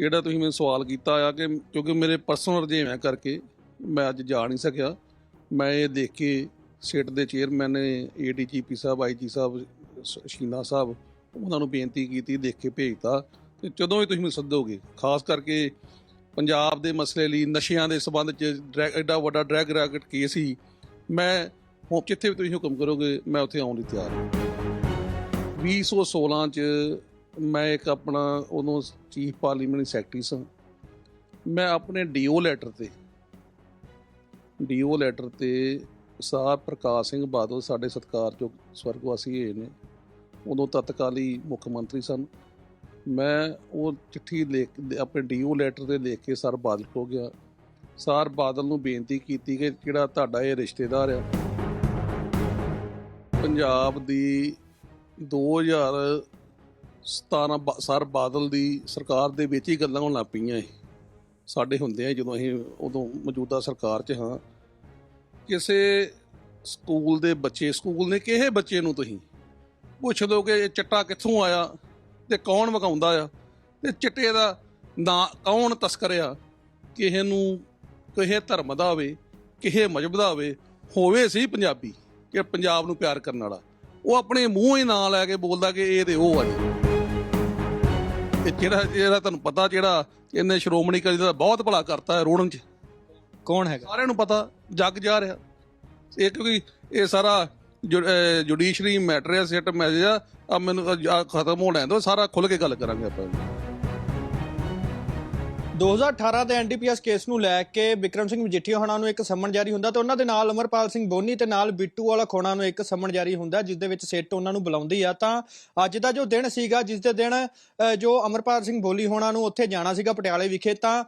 ਜਿਹੜਾ ਤੁਸੀਂ ਮੈਨੂੰ ਸਵਾਲ ਕੀਤਾ ਆ ਕਿ ਕਿਉਂਕਿ ਮੇਰੇ ਪਰਸਨਲ ਰਜੇਵੇਂ ਕਰਕੇ ਮੈਂ ਅੱਜ ਜਾ ਨਹੀਂ ਸਕਿਆ। ਮੈਂ ਇਹ ਦੇਖ ਕੇ ਸਟੇਟ ਦੇ ਚੇਅਰਮੈਨ ਨੇ ਏਡੀਜੀਪੀ ਸਾਹਿਬ ਆਈਜੀ ਸਾਹਿਬ ਸ਼ੀਨਾ ਸਾਹਿਬ ਉਹਨਾਂ ਨੂੰ ਬੇਨਤੀ ਕੀਤੀ, ਦੇਖ ਕੇ ਭੇਜਤਾ। ਤੇ ਜਦੋਂ ਵੀ ਤੁਸੀਂ ਮੈਨੂੰ ਸੱਦੋਗੇ, ਖਾਸ ਕਰਕੇ ਪੰਜਾਬ ਦੇ ਮਸਲੇ ਲਈ, ਨਸ਼ਿਆਂ ਦੇ ਸਬੰਧ ਚ ਡਰੈ- ਐਡਾ ਵੱਡਾ ਡਰੈਗ ਰੈਕਟ ਕੇਸ ਸੀ, ਮੈਂ ਹੁਣ ਜਿੱਥੇ ਵੀ ਤੁਸੀਂ ਹੁਕਮ ਕਰੋਗੇ, ਮੈਂ ਉੱਥੇ ਆਉਣ ਲਈ ਤਿਆਰ ਹਾਂ। 2016 ਚ ਮੈਂ ਇੱਕ ਆਪਣਾ ਉਦੋਂ ਚੀਫ ਪਾਰਲੀਮੈਂਟ ਸੈਕਟਰੀ ਸਾਂ। ਮੈਂ ਆਪਣੇ ਡੀਓ ਲੈਟਰ ਤੇ, ਡੀਓ ਲੈਟਰ ਤੇ ਸਾਹ ਪ੍ਰਕਾਸ਼ ਸਿੰਘ ਬਾਦਲ ਸਾਡੇ ਸਤਿਕਾਰਯੋਗ ਸਵਰਗਵਾਸੀ ਹੋਏ ਨੇ। ਉਦੋਂ ਤਤਕਾਲੀ ਮੁੱਖ ਮੰਤਰੀ ਸਨ। ਮੈਂ ਉਹ ਚਿੱਠੀ ਲਿਖ ਆਪਣੇ ਡੀਓ ਲੈਟਰ ਤੇ ਲਿਖ ਕੇ ਸਰ ਬਾਦਲ ਕੋ ਗਿਆ। ਸਰ ਬਾਦਲ ਨੂੰ ਬੇਨਤੀ ਕੀਤੀ ਕਿ ਜਿਹੜਾ ਤੁਹਾਡਾ ਇਹ ਰਿਸ਼ਤੇਦਾਰ ਆ, ਪੰਜਾਬ ਦੀ 2000 17 ਸਰ ਬਾਦਲ ਦੀ ਸਰਕਾਰ ਦੇ ਵਿੱਚ ਹੀ ਗੱਲਾਂ ਹੋਣ ਲੱਗ ਪਈਆਂ ਇਹ। ਸਾਡੇ ਹੁੰਦੇ ਆ ਜਦੋਂ ਅਸੀਂ ਉਦੋਂ ਮੌਜੂਦਾ ਸਰਕਾਰ 'ਚ ਹਾਂ। ਕਿਸੇ ਸਕੂਲ ਦੇ ਬੱਚੇ, ਸਕੂਲ ਨੇ ਕਿਹੇ ਬੱਚੇ ਨੂੰ ਤੁਸੀਂ? ਪੁੱਛ ਲਓ ਕਿ ਇਹ ਚਿੱਟਾ ਕਿੱਥੋਂ ਆਇਆ ਤੇ ਕੌਣ ਵਕਾਉਂਦਾ ਆ? ਤੇ ਚਿੱਟੇ ਦਾ ਨਾਂ ਕੌਣ ਤਸਕਰਿਆ ਕਿਸੇ ਨੂੰ ਕਿਸੇ ਧਰਮ ਦਾ ਹੋਵੇ ਕਿਸੇ ਮਜਬ ਦਾ ਹੋਵੇ ਹੋਵੇ ਸੀ ਪੰਜਾਬੀ ਕਿ ਪੰਜਾਬ ਨੂੰ ਪਿਆਰ ਕਰਨ ਵਾਲਾ। ਉਹ ਆਪਣੇ ਮੂੰਹ ਹੀ ਨਾਂ ਲੈ ਕੇ ਬੋਲਦਾ ਕਿ ਇਹ ਤੇ ਉਹ ਆ ਜੀ। ਤੇ ਜਿਹੜਾ ਜਿਹੜਾ ਤੁਹਾਨੂੰ ਪਤਾ ਜਿਹੜਾ ਇਹਨੇ ਸ਼੍ਰੋਮਣੀ ਦਲ ਦਾ ਬਹੁਤ ਭਲਾ ਕਰਤਾ ਹੈ ਰੋੜਨ ਚ। ਕੌਣ ਹੈਗਾ? ਸਾਰਿਆਂ ਨੂੰ ਪਤਾ ਜੱਗ ਜਾ ਰਿਹਾ। ਇਹ ਕਿਉਂਕਿ ਇਹ ਸਾਰਾ ਜੁਡੀਸ਼ਰੀ ਮੈਟਰ ਹੈ ਸਿੱਟ ਮੈਸੇਜ ਆ। ਮੈਨੂੰ ਖਤਮ ਹੋ ਲੈਣ ਦਿਓ ਸਾਰਾ ਖੁੱਲ ਕੇ ਗੱਲ ਕਰਾਂਗੇ ਆਪਾਂ। 2018 ਦੇ ਐਨਡੀਪੀਐਸ ਕੇਸ ਨੂੰ ਲੈ ਕੇ ਵਿਕਰਮ ਸਿੰਘ ਮਜੀਠੀਆ ਹੋਣਾ ਨੂੰ ਇੱਕ ਸੰਮਨ ਜਾਰੀ ਹੁੰਦਾ ਤੇ ਉਹਨਾਂ ਦੇ ਨਾਲ ਅਮਰਪਾਲ ਸਿੰਘ ਬੋਨੀ ਤੇ ਨਾਲ ਬਿੱਟੂ ਵਾਲਾ ਖੋਣਾ ਨੂੰ ਇੱਕ ਸੰਮਨ ਜਾਰੀ ਹੁੰਦਾ, ਜਿਸ ਦੇ ਵਿੱਚ ਸਿੱਟ ਉਹਨਾਂ ਨੂੰ ਬੁਲਾਉਂਦੀ ਆ। ਤਾਂ ਅੱਜ ਦਾ ਜੋ ਦਿਨ ਸੀਗਾ, ਜਿਸ ਦੇ ਦਿਨ ਜੋ ਅਮਰਪਾਲ ਸਿੰਘ ਬੋਲੀ ਹੋਣਾ ਨੂੰ ਉੱਥੇ ਜਾਣਾ ਸੀਗਾ ਪਟਿਆਲੇ ਵਿਖੇ, ਤਾਂ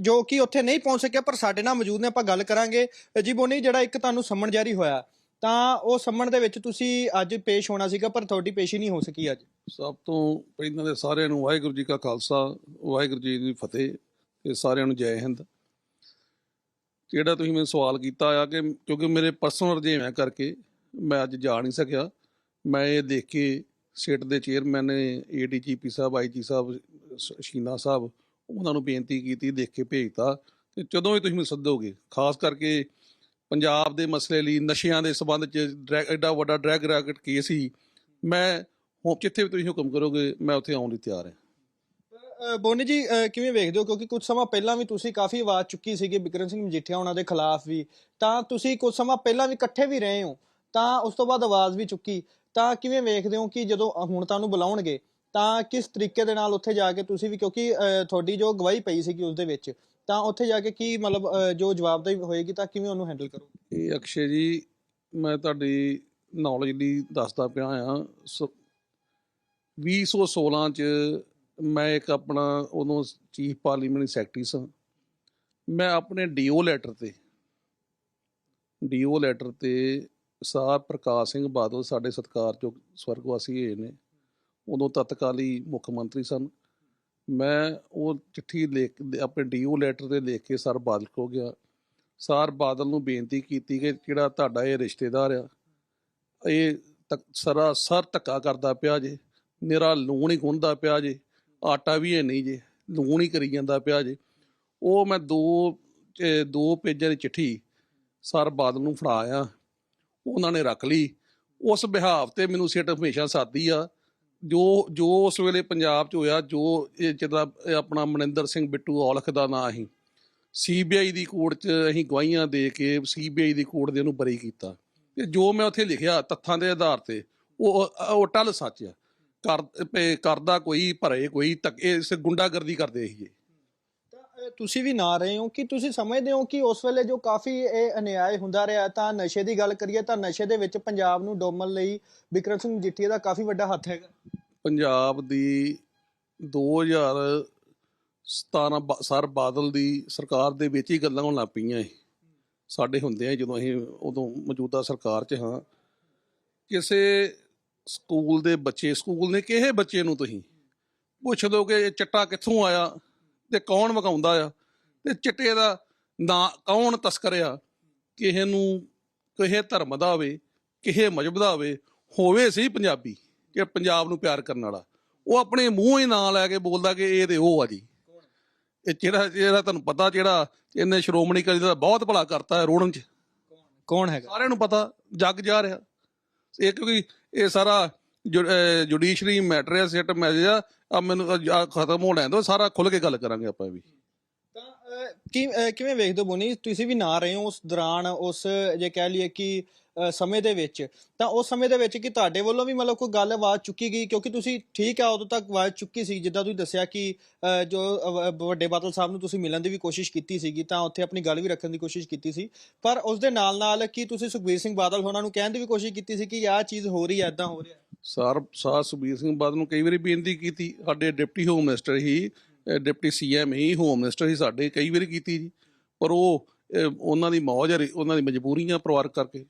ਜੋ ਕਿ ਉੱਥੇ ਨਹੀਂ ਪਹੁੰਚ ਸਕਿਆ, ਪਰ ਸਾਡੇ ਨਾਲ ਮੌਜੂਦ ਨੇ, ਆਪਾਂ ਗੱਲ ਕਰਾਂਗੇ। ਜੀ ਬੋਨੀ, ਜਿਹੜਾ ਇੱਕ ਤੁਹਾਨੂੰ ਸੰਮਨ ਜਾਰੀ ਹੋਇਆ ਤਾਂ ਉਹ ਸੰਮਨ ਦੇ ਵਿੱਚ ਤੁਸੀਂ ਅੱਜ ਪੇਸ਼ ਹੋਣਾ ਸੀਗਾ, ਪਰ ਤੁਹਾਡੀ ਪੇਸ਼ੀ ਨਹੀਂ ਹੋ ਸਕੀ ਅੱਜ। ਸਭ ਤੋਂ ਪਹਿਲਾਂ ਦੇ ਸਾਰਿਆਂ ਨੂੰ ਵਾਹਿਗੁਰੂ ਜੀ ਕਾ ਖਾਲਸਾ, ਵਾਹਿਗੁਰੂ ਜੀ ਦੀ ਫਤਿਹ ਤੇ ਸਾਰਿਆਂ ਨੂੰ ਜੈ ਹਿੰਦ। ਜਿਹੜਾ ਤੁਸੀਂ ਮੈਨੂੰ ਸਵਾਲ ਕੀਤਾ ਆ ਕਿ ਕਿਉਂਕਿ ਮੇਰੇ ਪਰਸਨਲ ਰਜੇਵੇਂ ਕਰਕੇ ਮੈਂ ਅੱਜ ਜਾ ਨਹੀਂ ਸਕਿਆ, ਮੈਂ ਇਹ ਦੇਖ ਕੇ ਸਿਟ ਦੇ ਚੇਅਰਮੈਨ ਨੇ ਏਡੀਜੀਪੀ ਸਾਹਿਬ ਆਈਜੀ ਸਾਹਿਬ, ਸ਼ੀਨਾ ਸਾਹਿਬ, ਉਹਨਾਂ ਨੂੰ ਬੇਨਤੀ ਕੀਤੀ, ਦੇਖ ਕੇ ਭੇਜਤਾ। ਤੇ ਜਦੋਂ ਵੀ ਤੁਸੀਂ ਮੈਨੂੰ ਸੱਦੋਗੇ, ਖਾਸ ਕਰਕੇ ਪੰਜਾਬ ਦੇ ਮਸਲੇ ਲਈ, ਨਸ਼ਿਆਂ ਦੇ ਸਬੰਧ ਚ ਐਡਾ ਵੱਡਾ ਡਰੈਗ ਰੈਕਟ ਕੇਸ ਸੀ ਮੈਂ ਹੁਣ ਜਿੱਥੇ ਵੀ ਤੁਸੀਂ ਹੁਕਮ ਕਰੋਗੇ, ਮੈਂ ਉੱਥੇ ਆਉਣ ਲਈ ਤਿਆਰ ਹਾਂ। ਬੋਨੀ ਜੀ ਕਿਵੇਂ ਵੇਖਦੇ ਹੋ? ਕਿਉਂਕਿ ਕੁਝ ਸਮਾਂ ਪਹਿਲਾਂ ਵੀ ਤੁਸੀਂ ਕਾਫੀ ਆਵਾਜ਼ ਚੁੱਕੀ ਸੀਗੀ ਬਿਕਰਮ ਸਿੰਘ ਮਜੀਠੀਆ ਉਹਨਾਂ ਦੇ ਖਿਲਾਫ ਵੀ। ਤਾਂ ਤੁਸੀਂ ਕੁਝ ਸਮਾਂ ਪਹਿਲਾਂ ਵੀ ਇਕੱਠੇ ਵੀ ਰਹੇ ਹੋ, ਤਾਂ ਉਸ ਤੋਂ ਬਾਅਦ ਆਵਾਜ਼ ਵੀ ਚੁੱਕੀ। ਤਾਂ ਕਿਵੇਂ ਵੇਖਦੇ ਹੋ ਕਿ ਜਦੋਂ ਹੁਣ ਤੁਹਾਨੂੰ ਬੁਲਾਉਣਗੇ, ਤਾਂ ਕਿਸ ਤਰੀਕੇ ਦੇ ਨਾਲ ਉੱਥੇ ਜਾ ਕੇ ਤੁਸੀਂ ਵੀ, ਕਿਉਂਕਿ ਤੁਹਾਡੀ ਜੋ ਗਵਾਹੀ ਪਈ ਸੀਗੀ ਉਸ ਦੇ ਵਿੱਚ ਤਾਂ ਉੱਥੇ ਜਾ ਕੇ ਕੀ ਮਤਲਬ ਅ, ਜੋ ਜਵਾਬਦੇਹੀ ਹੋਏਗੀ ਤਾਂ ਕਿਵੇਂ ਉਹਨੂੰ ਹੈਂਡਲ ਕਰੋਗੇ? ਇਹ ਅਕਸ਼ੇ ਜੀ ਮੈਂ ਤੁਹਾਡੀ ਨੌਲੇਜ ਲਈ ਦੱਸਦਾ ਪਿਆ ਆ 2016 ਚ ਮੈਂ ਇੱਕ ਆਪਣਾ ਉਦੋਂ ਚੀਫ ਪਾਰਲੀਮੈਂਟ ਸੈਕਟਰੀ ਸਾਂ। ਮੈਂ ਆਪਣੇ ਡੀਓ ਲੈਟਰ ਤੇ ਡੀਓ ਲੈਟਰ ਤੇ ਸਾਹ ਪ੍ਰਕਾਸ਼ ਸਿੰਘ ਬਾਦਲ ਸਾਡੇ ਸਤਿਕਾਰਯੋਗ ਸਵਰਗਵਾਸੀ ਹੋਏ ਨੇ। ਉਦੋਂ ਤਤਕਾਲੀ ਮੁੱਖ ਮੰਤਰੀ ਸਨ। ਮੈਂ ਉਹ ਚਿੱਠੀ ਲਿਖ ਆਪਣੇ ਡੀਓ ਲੈਟਰ ਤੇ ਲਿਖ ਕੇ ਸਰ ਬਾਦਲ ਕੋ ਗਿਆ। ਸਰ ਬਾਦਲ ਨੂੰ ਬੇਨਤੀ ਕੀਤੀ ਕਿ ਜਿਹੜਾ ਤੁਹਾਡਾ ਇਹ ਰਿਸ਼ਤੇਦਾਰ ਆ, ਇਹ ਤੱਕ ਸਰਾ ਸਰ ਧੱਕਾ ਕਰਦਾ ਪਿਆ ਜੇ, ਨਿਰਾ ਲੂਣ ਹੀ ਗੁੰਦਾ ਪਿਆ ਜੇ, ਆਟਾ ਵੀ ਹੈ ਨਹੀਂ ਜੇ, ਲੂਣ ਹੀ ਕਰੀ ਜਾਂਦਾ ਪਿਆ ਜੇ। ਉਹ ਮੈਂ ਦੋ ਦੋ ਪੇਜਾਂ ਦੀ ਚਿੱਠੀ ਸਰ ਬਾਦਲ ਨੂੰ ਫੜਾਇਆ ਉਹਨਾਂ ਨੇ ਰੱਖ ਲਈ। ਉਸ ਬਿਹਾਵ ਤੇ ਮੈਨੂੰ ਸਿੱਟ ਹਮੇਸ਼ਾ ਸਾਦੀ ਆ। ਜੋ ਜੋ ਉਸ ਵੇਲੇ ਪੰਜਾਬ 'ਚ ਹੋਇਆ, ਜੋ ਇਹ ਜਿਹਦਾ ਆਪਣਾ ਮਨਿੰਦਰ ਸਿੰਘ ਬਿੱਟੂ ਔਲਖ ਦਾ ਨਾਂ ਸੀ, ਸੀਬੀਆਈ ਦੀ ਕੋਰਟ 'ਚ ਅਸੀਂ ਗਵਾਹੀਆਂ ਦੇ ਕੇ ਸੀਬੀਆਈ ਦੀ ਕੋਰਟ ਦੇ ਉਹਨੂੰ ਬਰੀ ਕੀਤਾ। ਤੇ ਜੋ ਮੈਂ ਉੱਥੇ ਲਿਖਿਆ ਤੱਥਾਂ ਦੇ ਆਧਾਰ ਤੇ, ਉਹ ਉਹ ਟਲ ਸੱਚ ਆ। ਕਰ ਕਰਦਾ ਕੋਈ, ਭਰੇ ਕੋਈ, ਤੱਕ ਇਸ ਗੁੰਡਾਗਰਦੀ ਕਰਦੇ ਸੀ ਇਹ ਤੁਸੀਂ ਵੀ ਨਾ ਰਹੇ ਹੋ, ਕਿ ਤੁਸੀਂ ਸਮਝਦੇ ਹੋ ਕਿ ਉਸ ਵੇਲੇ ਜੋ ਕਾਫੀ ਇਹ ਅਨਿਆਏ ਹੁੰਦਾ ਰਿਹਾ, ਤਾਂ ਨਸ਼ੇ ਦੀ ਗੱਲ ਕਰੀਏ ਤਾਂ ਨਸ਼ੇ ਦੇ ਵਿੱਚ ਪੰਜਾਬ ਨੂੰ ਡੋਬਣ ਲਈ ਵਿਕਰਮ ਸਿੰਘ ਮਜੀਠੀਆ ਦਾ ਕਾਫੀ ਵੱਡਾ ਹੱਥ ਹੈਗਾ। ਪੰਜਾਬ ਦੀ 2017 ਬਾ- ਸਰ ਬਾਦਲ ਦੀ ਸਰਕਾਰ ਦੇ ਵਿੱਚ ਹੀ ਗੱਲਾਂ ਹੋਣ ਲੱਗ ਪਈਆਂ ਇਹ। ਸਾਡੇ ਹੁੰਦੇ ਆ ਜਦੋਂ ਅਸੀਂ ਉਦੋਂ ਮੌਜੂਦਾ ਸਰਕਾਰ 'ਚ ਹਾਂ, ਕਿਸੇ ਸਕੂਲ ਦੇ ਬੱਚੇ, ਸਕੂਲ ਨੇ ਕਿਹੇ ਬੱਚੇ ਨੂੰ ਤੁਸੀਂ ਪੁੱਛ ਲਓ ਕਿ ਇਹ ਚਿੱਟਾ ਕਿੱਥੋਂ ਆਇਆ? ਤੇ ਕੌਣ ਵਗਾਉਂਦਾ ਆ? ਤੇ ਚਿੱਟੇ ਦਾ ਨਾਂ ਕੌਣ ਤਸਕਰ ਆ? ਕਿਸੇ ਨੂੰ ਕਿਸੇ ਧਰਮ ਦਾ ਹੋਵੇ ਕਿਸੇ ਮਜਹਬ ਦਾ ਹੋਵੇ ਹੋਵੇ ਸੀ ਪੰਜਾਬੀ ਕਿ ਪੰਜਾਬ ਨੂੰ ਪਿਆਰ ਕਰਨ ਵਾਲਾ। ਉਹ ਆਪਣੇ ਮੂੰਹ ਹੀ ਨਾਂ ਲੈ ਕੇ ਬੋਲਦਾ ਕਿ ਇਹ ਤੇ ਉਹ ਆ ਜੀ। ਇਹ ਜਿਹੜਾ ਜਿਹੜਾ ਤੁਹਾਨੂੰ ਪਤਾ ਜਿਹੜਾ ਇਹਨੇ ਸ਼੍ਰੋਮਣੀ ਅਕਾਲੀ ਦਾ ਬਹੁਤ ਭਲਾ ਕਰਤਾ ਹੈ ਰੋੜਨ ਚ। ਕੌਣ ਹੈਗਾ? ਸਾਰਿਆਂ ਨੂੰ ਪਤਾ ਜੱਗ ਜਾ ਰਿਹਾ। ਇਹ ਕਿਉਂਕਿ ਇਹ ਸਾਰਾ ਜੁਡੀਸ਼ਰੀ ਮੈਟਰ ਹੈ ਸਿੱਟ ਮੈਸੇਜ ਆ ਮੈਨੂੰ ਖਤਮ ਹੋ ਲੈਣ ਦਿਓ ਸਾਰਾ ਖੁੱਲ ਕੇ ਗੱਲ ਕਰਾਂਗੇ ਆਪਾਂ ਵੀ। ਤਾਂ ਕਿਵੇਂ ਵੇਖਦੇ ਹੋ ਬੋਨੀ? ਤੁਸੀਂ ਵੀ ਨਾ ਰਹੇ ਹੋ ਉਸ ਦੌਰਾਨ, ਉਸ, ਜੇ ਕਹਿ ਲਈਏ ਕਿ ਸਮੇਂ ਦੇ ਵਿੱਚ। ਤਾਂ ਉਸ ਸਮੇਂ ਦੇ ਵਿੱਚ ਕਿ ਤੁਹਾਡੇ ਵੱਲੋਂ ਵੀ ਮਤਲਬ ਕੋਈ ਗੱਲ ਆਵਾਜ਼ ਚੁੱਕੀ ਗਈ? ਕਿਉਂਕਿ ਤੁਸੀਂ ਠੀਕ ਆ, ਉਦੋਂ ਤੱਕ ਆਵਾਜ਼ ਚੁੱਕੀ ਸੀ, ਜਿੱਦਾਂ ਤੁਸੀਂ ਦੱਸਿਆ ਕਿ ਜੋ ਵੱਡੇ ਬਾਦਲ ਸਾਹਿਬ ਨੂੰ ਤੁਸੀਂ ਮਿਲਣ ਦੀ ਵੀ ਕੋਸ਼ਿਸ਼ ਕੀਤੀ ਸੀਗੀ, ਤਾਂ ਉੱਥੇ ਆਪਣੀ ਗੱਲ ਵੀ ਰੱਖਣ ਦੀ ਕੋਸ਼ਿਸ਼ ਕੀਤੀ ਸੀ। ਪਰ ਉਸ ਦੇ ਨਾਲ ਨਾਲ ਕੀ ਤੁਸੀਂ ਸੁਖਬੀਰ ਸਿੰਘ ਬਾਦਲ ਹੋਣਾ ਨੂੰ ਕਹਿਣ ਦੀ ਵੀ ਕੋਸ਼ਿਸ਼ ਕੀਤੀ ਸੀ ਕਿ ਆਹ ਚੀਜ਼ ਹੋ ਰਹੀ ਹੈ ਇਦਾਂ ਹੋ ਰਿਹਾ ਸਰ ਸਾਹ ਸੁਬੀਰ ਸਿੰਘ ਬਾਦਲ ਨੂੰ ਕਈ ਵਾਰੀ ਬੇਨਤੀ ਕੀਤੀ ਸਾਡੇ ਡਿਪਟੀ ਹੋਮ ਮਿਨਿਸਟਰ ਹੀ ਡਿਪਟੀ ਸੀਐਮ ਹੀ ਹੋਮ ਮਿਨਿਸਟਰ ਹੀ ਸਾਡੇ ਕਈ ਵਾਰੀ ਕੀਤੀ ਜੀ। ਪਰ ਉਹ ਉਹਨਾਂ ਦੀ ਮੌਜ ਹੈ, ਉਹਨਾਂ ਦੀ ਮਜਬੂਰੀਆਂ ਪਰਿਵਾਰ ਕਰਕੇ।